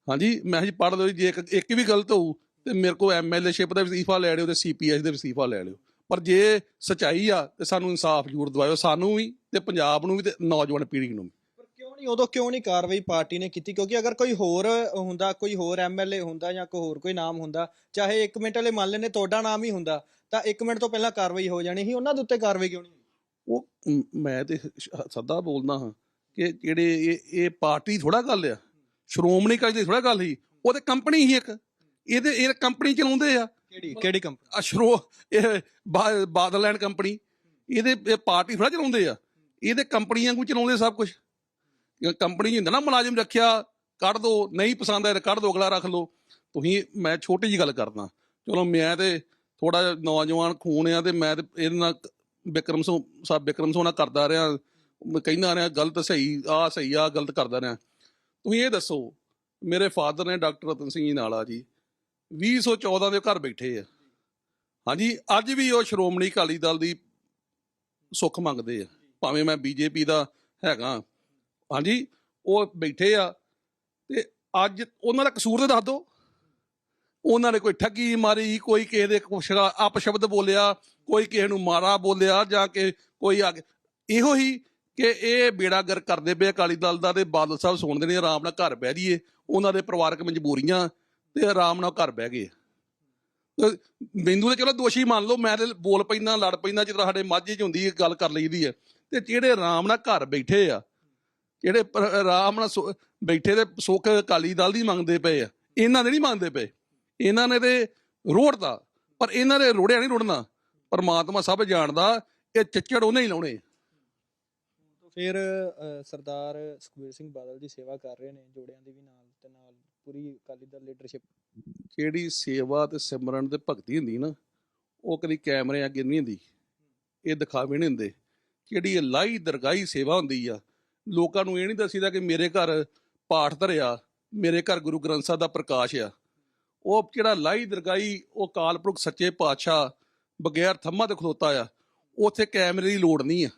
ਹਾਂਜੀ ਮੈਂ ਕਿਹਾ ਜੀ ਪੜ੍ਹ ਲਓ ਜੀ, ਜੇ ਇੱਕ ਇੱਕ ਵੀ ਗਲਤ ਹੋਊ ਤੇ ਮੇਰੇ ਕੋਲ ਐਮਐਲਏ ਸ਼ਿਪ ਦਾ ਵਜ਼ੀਫਾ ਲੈ ਲਿਓ ਤੇ ਸੀਪੀਐਸ ਦਾ ਵਜ਼ੀਫਾ ਲੈ ਲਿਓ। ਪਰ ਜੇ ਸਚਾਈ ਆ ਤੇ ਸਾਨੂੰ ਇਨਸਾਫ ਜ਼ਰੂਰ ਦਿਵਾਇਓ ਸਾਨੂੰ ਵੀ ਤੇ ਪੰਜਾਬ ਨੂੰ ਵੀ ਤੇ ਨੌਜਵਾਨ ਪੀੜ੍ਹੀ ਨੂੰ ਵੀ। ਨਹੀਂ ਉਦੋਂ ਕਿਉਂ ਨਹੀਂ ਕਾਰਵਾਈ ਪਾਰਟੀ ਨੇ ਕੀਤੀ? ਕਿਉਂਕਿ ਅਗਰ ਕੋਈ ਹੋਰ ਹੁੰਦਾ ਕੋਈ ਹੋਰ ਐਮਐਲਏ ਹੁੰਦਾ ਜਾਂ ਕੋਈ ਹੋਰ ਕੋਈ ਨਾਮ ਹੁੰਦਾ ਚਾਹੇ 1 ਮਿੰਟ ਵਾਲੇ ਮੰਨ ਲੈਨੇ ਤੁਹਾਡਾ ਨਾਮ ਹੀ ਹੁੰਦਾ ਤਾਂ 1 ਮਿੰਟ ਤੋਂ ਪਹਿਲਾਂ ਕਾਰਵਾਈ ਹੋ ਜਾਣੀ ਸੀ। ਉਹਨਾਂ ਦੇ ਉੱਤੇ ਕਾਰਵਾਈ ਕਿਉਂ ਨਹੀਂ ਉਹ ਮ- ਮੈਂ ਤੇ ਸ਼- ਸੱਦਾ ਬੋਲਦਾ ਹਾਂ ਕਿ ਜਿਹੜੇ ਇਹ ਇਹ ਪਾਰਟੀ ਥੋੜਾ ਗੱਲ ਆ ਸ਼੍ਰੋਮਣੀ ਅਕਾਲੀ ਦੀ ਥੋੜਾ ਗੱਲ ਸੀ ਉਹ ਤੇ ਕੰਪਨੀ ਹੀ ਇੱਕ। ਇਹਦੇ ਇਹ ਕੰਪਨੀ ਚਲਾਉਂਦੇ ਆ। ਕਿਹੜੀ ਕਿਹੜੀ ਕੰਪਨੀ? ਅਸ਼ਰੋ ਇਹ ਬਾ- ਕੰਪਨੀ ਇਹਦੇ ਇਹ ਪਾਰਟੀ ਥੋੜਾ ਚਲਾਉਂਦੇ ਆ। ਇਹਦੇ ਕੰਪਨੀਆਂ ਨੂੰ ਚਲਾਉਂਦੇ ਸਭ ਕੁਝ ਕੰਪਨੀ ਹੁੰਦਾ ਨਾ ਮੁਲਾਜ਼ਮ ਰੱਖਿਆ, ਕੱਢ ਦੋ, ਨਹੀਂ ਪਸੰਦ ਆਇਆ ਤਾਂ ਕੱਢ ਦੋ, ਅਗਲਾ ਰੱਖ ਲਓ। ਤੁਸੀਂ, ਮੈਂ ਛੋਟੀ ਜੀ ਗੱਲ ਕਰਦਾ। ਚਲੋ ਮੈਂ ਤੇ ਥੋੜਾ ਨੌਜਵਾਨ ਖੂਨ ਆ ਤੇ ਮੈਂ ਤੇ ਇਹਦੇ ਨਾਲ ਬਿਕਰਮ ਸੋ ਸਾਹਿਬ ਬਿਕਰਮ ਸੋਨਾ ਕਰਦਾ ਰਿਹਾ। ਕਹਿੰਦਾ ਰਿਹਾ, ਗਲਤ ਸਹੀ ਆ ਸਹੀ ਆ ਗਲਤ ਕਰਦਾ ਰਿਹਾ। ਤੁਸੀਂ ਇਹ ਦੱਸੋ, ਮੇਰੇ ਫਾਦਰ ਨੇ ਡਾਕਟਰ ਰਤਨ ਸਿੰਘ ਜੀ ਨਾਲਾ ਜੀ 2014 ਦੇ ਘਰ ਬੈਠੇ ਆ। ਹਾਂਜੀ, ਅੱਜ ਵੀ ਉਹ ਸ਼੍ਰੋਮਣੀ ਅਕਾਲੀ ਦਲ ਦੀ ਸੁੱਖ ਮੰਗਦੇ ਆ। ਭਾਵੇਂ ਮੈਂ ਬੀਜੇਪੀ ਦਾ ਹੈਗਾ। ਹਾਂਜੀ, ਉਹ ਬੈਠੇ ਆ ਤੇ ਅੱਜ ਉਹਨਾਂ ਦਾ ਕਸੂਰ ਤੇ ਦੱਸ ਦਿਓ। ਉਹਨਾਂ ਨੇ ਕੋਈ ਠੱਗੀ ਮਾਰੀ, ਕੋਈ ਕਿਸੇ ਦੇ ਕੁਛ ਅਪਸ਼ਬਦ ਬੋਲਿਆ, ਕੋਈ ਕਿਸੇ ਨੂੰ ਮਾਰਾ ਬੋਲਿਆ ਜਾਂ ਕਿ ਕੋਈ ਆ ਇਹੋ ਹੀ ਕਿ ਇਹ ਬੇੜਾਗਰ ਕਰਦੇ ਪਏ ਅਕਾਲੀ ਦਲ ਦਾ ਤੇ ਬਾਦਲ ਸਾਹਿਬ ਸੁਣਦੇ ਨੇ ਆਰਾਮ ਨਾਲ ਘਰ ਬਹਿ ਜਾਈਏ। ਉਹਨਾਂ ਦੇ ਪਰਿਵਾਰਕ ਮਜਬੂਰੀਆਂ ਤੇ ਆਰਾਮ ਨਾਲ ਘਰ ਬਹਿ ਗਏ। ਅਹ ਬਿੰਦੂ ਤੇ ਚਲੋ ਦੋਸ਼ੀ ਮੰਨ ਲਓ, ਮੈਂ ਤੇ ਬੋਲ ਪੈਂਦਾ, ਲੜ ਪੈਂਦਾ ਜਿੱਦਾਂ ਸਾਡੇ ਮਾਝੇ 'ਚ ਹੁੰਦੀ ਗੱਲ ਕਰ ਲਈਦੀ ਹੈ। ਤੇ ਜਿਹੜੇ ਆਰਾਮ ਨਾਲ ਘਰ ਬੈਠੇ ਆ ਜਿਹੜੇ ਆਰਾਮ ਨਾਲ ਬੈਠੇ ਤੇ ਸੁੱਖ ਅਕਾਲੀ ਦਲ ਦੀ ਮੰਗਦੇ ਪਏ ਆ। ਇਹਨਾਂ ਦੇ ਨਹੀਂ ਮੰਗਦੇ ਪਏ। ਇਹਨਾਂ ਨੇ ਤੇ ਰੋੜਦਾ ਪਰ ਇਹਨਾਂ ਦੇ ਰੋੜਿਆ ਨਹੀਂ ਰੁੜਨਾ। ਪਰਮਾਤਮਾ ਸਭ ਜਾਣਦਾ ਇਹ ਚੱਚੜ ਉਹਨੇ ਹੀ ਲਾਉਣੇ। ਫਿਰ ਸਰਦਾਰ ਸੁਖਬੀਰ ਸਿੰਘ ਬਾਦਲ ਦੀ ਸੇਵਾ ਕਰ ਰਹੇ ਨੇ ਜੋੜਿਆਂ ਦੀ ਵੀ ਨਾਲ ਤੇ ਨਾਲ ਪੂਰੀ ਅਕਾਲੀ ਦਲ ਲੀਡਰਸ਼ਿਪ ਜਿਹੜੀ ਸੇਵਾ ਤੇ ਸਿਮਰਨ ਤੇ ਭਗਤੀ ਹੁੰਦੀ ਨਾ ਉਹ ਕਦੀ ਕੈਮਰੇ ਅੱਗੇ ਨਹੀਂ ਹੁੰਦੀ। ਇਹ ਦਿਖਾਵੇ ਨਹੀਂ ਹੁੰਦੇ ਜਿਹੜੀ ਲਾਈ ਦਰਗਾਹੀ ਸੇਵਾ ਹੁੰਦੀ ਆ ਲੋਕਾਂ ਨੂੰ ਇਹ ਨਹੀਂ ਦੱਸੀਦਾ ਕਿ ਮੇਰੇ ਘਰ ਪਾਠ ਧਰਿਆ, ਮੇਰੇ ਘਰ ਗੁਰੂ ਗ੍ਰੰਥ ਸਾਹਿਬ ਦਾ ਪ੍ਰਕਾਸ਼ ਆ। ਉਹ ਜਿਹੜਾ ਲਾਈ ਦਰਗਾਹੀ, ਉਹ ਕਾਲਪੁਰਖ ਸੱਚੇ ਪਾਤਸ਼ਾਹ ਬਗੈਰ ਥੰਮਾ ਤੇ ਖਲੋਤਾ ਆ, ਉੱਥੇ ਕੈਮਰੇ ਦੀ ਲੋੜ ਨਹੀਂ ਆ।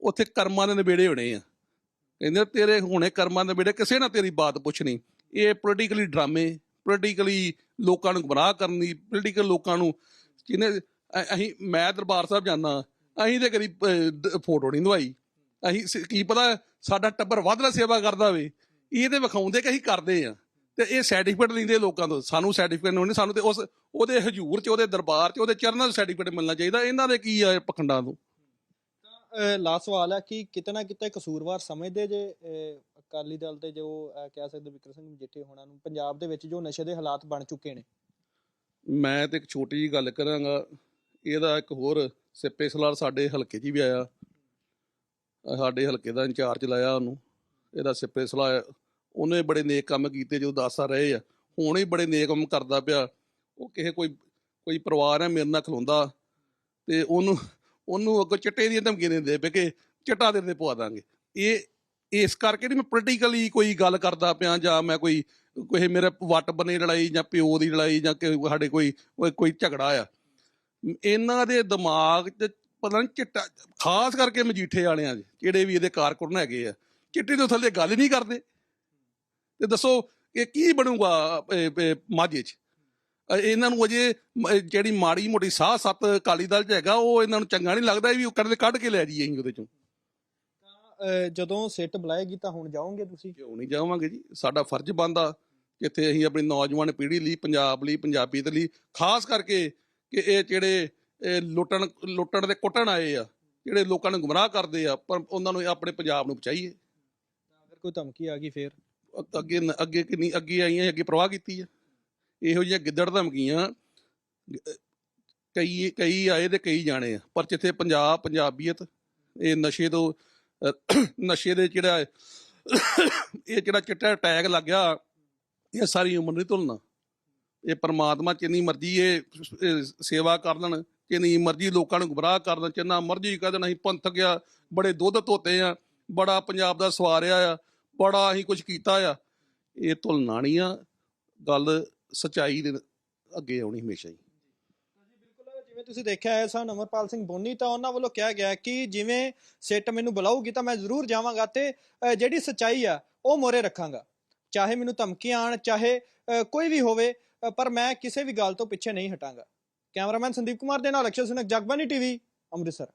ਉੱਥੇ ਕਰਮਾਂ ਦੇ ਨਿਬੇੜੇ ਹੋਣੇ ਆ। ਕਹਿੰਦੇ ਤੇਰੇ ਹੋਣੇ ਕਰਮਾਂ ਦੇ ਨਿਬੇੜੇ, ਕਿਸੇ ਨਾ ਤੇਰੀ ਬਾਤ ਪੁੱਛਣੀ। ਇਹ ਪੋਲੀਟੀਕਲੀ ਡਰਾਮੇ ਪੋਲੀਟੀਕਲੀ ਲੋਕਾਂ ਨੂੰ ਗੁੰਮਰਾਹ ਕਰਨ ਦੀ ਪੋਲੀਟੀਕਲ ਲੋਕਾਂ ਨੂੰ ਜਿਹਨੇ ਅਸੀਂ, ਮੈਂ ਦਰਬਾਰ ਸਾਹਿਬ ਜਾਂਦਾ, ਅਸੀਂ ਤੇ ਕਦੀ ਫੋਟੋ ਨਹੀਂ ਦਵਾਈ। ਅਸੀਂ ਸ- ਕੀ ਪਤਾ ਸਾਡਾ ਟੱਬਰ ਵੱਧ ਨਾਲ ਸੇਵਾ ਕਰਦਾ ਹੋਵੇ ਇਹ ਤੇ ਵਿਖਾਉਂਦੇ ਕਿ ਅਸੀਂ ਕਰਦੇ ਆ ਤੇ ਇਹ ਸਰਟੀਫਿਕੇਟ ਲੈਂਦੇ ਲੋਕਾਂ ਤੋਂ। ਸਾਨੂੰ ਸਰਟੀਫਿਕੇਟ ਨਹੀਂ ਸਾਨੂੰ ਤੇ ਉਸ ਉਹਦੇ ਹਜੂਰ 'ਚ ਉਹਦੇ ਦਰਬਾਰ 'ਚ ਉਹਦੇ ਚਰਨਾਂ 'ਚ ਸਰਟੀਫਿਕੇਟ ਮਿਲਣਾ ਚਾਹੀਦਾ। ਇਹਨਾਂ ਦੇ ਕੀ ਆ ਪਖੰਡਾਂ ਤੋਂ? ਲਾਸਟ ਸਵਾਲ ਹੈ ਕਿ ਕਿਤੇ ਨਾ ਕਿਤੇ ਕਸੂਰਵਾਰ ਸਮਝਦੇ ਜੇ ਅਕਾਲੀ ਦਲ ਦੇ ਜੋ ਕਹਿ ਸਕਦੇ ਵਿਕਰ ਸਿੰਘ ਮਜੀਠੇ ਹੋਣਾ ਨੂੰ ਪੰਜਾਬ ਦੇ ਵਿੱਚ ਜੋ ਨਸ਼ੇ ਦੇ ਹਾਲਾਤ ਬਣ ਚੁੱਕੇ ਨੇ। ਮੈਂ ਤੇ ਇੱਕ ਛੋਟੀ ਜੀ ਗੱਲ ਕਰਾਂਗਾ। ਇਹਦਾ ਇੱਕ ਹੋਰ ਸਿੱਪੇ ਸਲਾਰ ਸਾਡੇ ਹਲਕੇ 'ਚ ਵੀ ਆਇਆ। ਸਾਡੇ ਹਲਕੇ ਦਾ ਇੰਚਾਰਜ ਲਾਇਆ ਉਹਨੂੰ, ਇਹਦਾ ਸਿੱਪੇ ਸਲਾਹ, ਉਹਨੇ ਬੜੇ ਨੇਕ ਕੰਮ ਕੀਤੇ ਜੋ ਦੱਸ ਆ ਰਹੇ ਆ। ਹੁਣ ਹੀ ਬੜੇ ਨੇਕ ਕੰਮ ਕਰਦਾ ਪਿਆ। ਉਹ ਕਿਸੇ ਕੋਈ ਕੋਈ ਪਰਿਵਾਰ ਹੈ ਮੇਰੇ ਨਾਲ ਖਲੋਂਦਾ ਤੇ ਉਹਨੂੰ ਉਹਨੂੰ ਅੱਗੋਂ ਚਿੱਟੇ ਦੀਆਂ ਧਮਕੀਆਂ ਦਿੰਦੇ ਪਏ ਕਿ ਚਿੱਟਾ ਤੇਰੇ ਤੇ ਪਵਾ ਦਾਂਗੇ। ਇਹ, ਇਸ ਕਰਕੇ ਨਹੀਂ ਮੈਂ ਪੋਲੀਟੀਕਲੀ ਕੋਈ ਗੱਲ ਕਰਦਾ ਪਿਆ ਜਾਂ ਮੈਂ ਕੋਈ ਕੋਈ ਮੇਰੇ ਵੱਟ ਬਨੇ ਲੜਾਈ ਜਾਂ ਪਿਓ ਦੀ ਲੜਾਈ ਜਾਂ ਕਿ ਸਾਡੇ ਕੋਈ- ਕੋਈ ਝਗੜਾ ਆ। ਇਹਨਾਂ ਦੇ ਦਿਮਾਗ 'ਚ ਪਤਾ ਨਹੀਂ ਚਿੱਟਾ ਖਾਸ ਕਰਕੇ ਮਜੀਠੇ ਵਾਲਿਆਂ ਦੇ ਜਿਹੜੇ ਵੀ ਇਹਦੇ ਕਾਰਕੁਨ ਹੈਗੇ ਆ ਚਿੱਟੇ ਤੋਂ ਥੱਲੇ ਗੱਲ ਨਹੀਂ ਕਰਦੇ। ਤੇ ਦੱਸੋ ਕਿ ਕੀ ਬਣੂਗਾ ਮਾਝੇ 'ਚ? ਇਹਨਾਂ ਨੂੰ ਅਜੇ ਜਿਹੜੀ ਮਾੜੀ ਮੋਟੀ ਸਾਹ ਸੱਤ ਅਕਾਲੀ ਦਲ 'ਚ ਹੈਗਾ ਉਹ ਇਹਨਾਂ ਨੂੰ ਚੰਗਾ ਨਹੀਂ ਲੱਗਦਾ ਵੀ ਉਹ ਕੱਢ ਕੱਢ ਕੇ ਲੈ ਜਾਈਏ ਅਸੀਂ ਉਹਦੇ 'ਚੋਂ। ਜਦੋਂ ਸਿੱਟ ਬੁਲਾਏਗੀ ਤਾਂ ਹੁਣ ਜਾਓਗੇ ਤੁਸੀਂ? ਕਿਉਂ ਨਹੀਂ ਜਾਵਾਂਗੇ ਜੀ? ਸਾਡਾ ਫਰਜ਼ ਬਣਦਾ ਕਿੱਥੇ ਅਸੀਂ ਆਪਣੀ ਨੌਜਵਾਨ ਪੀੜ੍ਹੀ ਲਈ ਪੰਜਾਬ ਲਈ ਪੰਜਾਬੀਅਤ ਲਈ ਖਾਸ ਕਰਕੇ ਕਿ ਇਹ ਜਿਹੜੇ ਲੁੱਟਣ ਲੁੱਟਣ ਦੇ ਕੁੱਟਣ ਆਏ ਆ ਜਿਹੜੇ ਲੋਕਾਂ ਨੂੰ ਗੁੰਮਰਾਹ ਕਰਦੇ ਆ ਪਰ ਉਹਨਾਂ ਨੂੰ ਆਪਣੇ ਪੰਜਾਬ ਨੂੰ ਬਚਾਈਏ। ਅਗਰ ਕੋਈ ਧਮਕੀ ਆ ਗਈ ਫਿਰ? ਅੱਗੇ ਅੱਗੇ ਕਿੰਨੀ ਅੱਗੇ ਆਈਆਂ ਅੱਗੇ ਪ੍ਰਵਾਹ ਕੀਤੀ ਆ। ਇਹੋ ਜਿਹੀਆਂ ਗਿੱਦੜ ਧਮਕੀਆਂ ਕਈ ਕਈ ਆਏ ਤੇ ਕਈ ਜਾਣੇ ਆ ਪਰ ਜਿੱਥੇ ਪੰਜਾਬ ਪੰਜਾਬੀਅਤ ਇਹ ਨਸ਼ੇ ਤੋਂ ਨਸ਼ੇ ਦੇ ਜਿਹੜਾ ਇਹ ਜਿਹੜਾ ਚਿੱਟਾ ਟੈਗ ਲੱਗਿਆ ਇਹ ਸਾਰੀ ਉਮਰ ਨਹੀਂ ਭੁੱਲਣਾ ਇਹ ਪ੍ਰਮਾਤਮਾ ਜਿੰਨੀ ਮਰਜ਼ੀ ਇਹ ਇਹ ਸੇਵਾ ਕਰ ਕਿ ਨਹੀਂ, ਮਰਜ਼ੀ ਲੋਕਾਂ ਨੂੰ ਗੁੰਮਰਾਹ ਕਰਨਾ ਦੇਣ ਮਰਜ਼ੀ ਕਹਿ ਦੇਣਾ ਅਸੀਂ ਪੰਥਕ ਆ, ਬੜੇ ਦੁੱਧ ਧੋਤੇ ਆ, ਬੜਾ ਪੰਜਾਬ ਦਾ ਸਵਾਰਿਆ ਆ, ਬੜਾ ਅਸੀਂ ਕੁਝ ਕੀਤਾ ਆ। ਇਹ ਭੁੱਲਣਾ ਆ, ਗੱਲ ਸਚਾਈ ਦੇ ਅੱਗੇ ਆਉਣੀ ਹਮੇਸ਼ਾ ਹੀ। ਜਿਵੇਂ ਤੁਸੀਂ ਦੇਖਿਆ ਹੈ ਸਨ ਅਮਰਪਾਲ ਸਿੰਘ ਬੋਨੀ, ਤਾਂ ਉਹਨਾਂ ਵੱਲੋਂ ਕਿਹਾ ਗਿਆ ਕਿ ਜਿਵੇਂ ਸਿੱਟ ਮੈਨੂੰ ਬੁਲਾਊਗੀ ਤਾਂ ਮੈਂ ਜ਼ਰੂਰ ਜਾਵਾਂਗਾ ਤੇ ਜਿਹੜੀ ਸੱਚਾਈ ਆ, ਉਹ ਮੋਰੇ ਰੱਖਾਂਗਾ। ਚਾਹੇ ਮੈਨੂੰ ਧਮਕੀਆਂ ਆਣ ਚਾਹੇ ਕੋਈ ਵੀ ਹੋਵੇ ਪਰ ਮੈਂ ਕਿਸੇ ਵੀ ਗੱਲ ਤੋਂ ਪਿੱਛੇ ਨਹੀਂ ਹਟਾਂਗਾ। ਕੈਮਰਾਮੈਨ ਸੰਦੀਪ ਕੁਮਾਰ ਦੇ ਨਾਲ ਅਕਸ਼ਲ ਸੁਨਕ ਜਗਬਾਨੀ ਟੀਵੀ ਅੰਮ੍ਰਿਤਸਰ।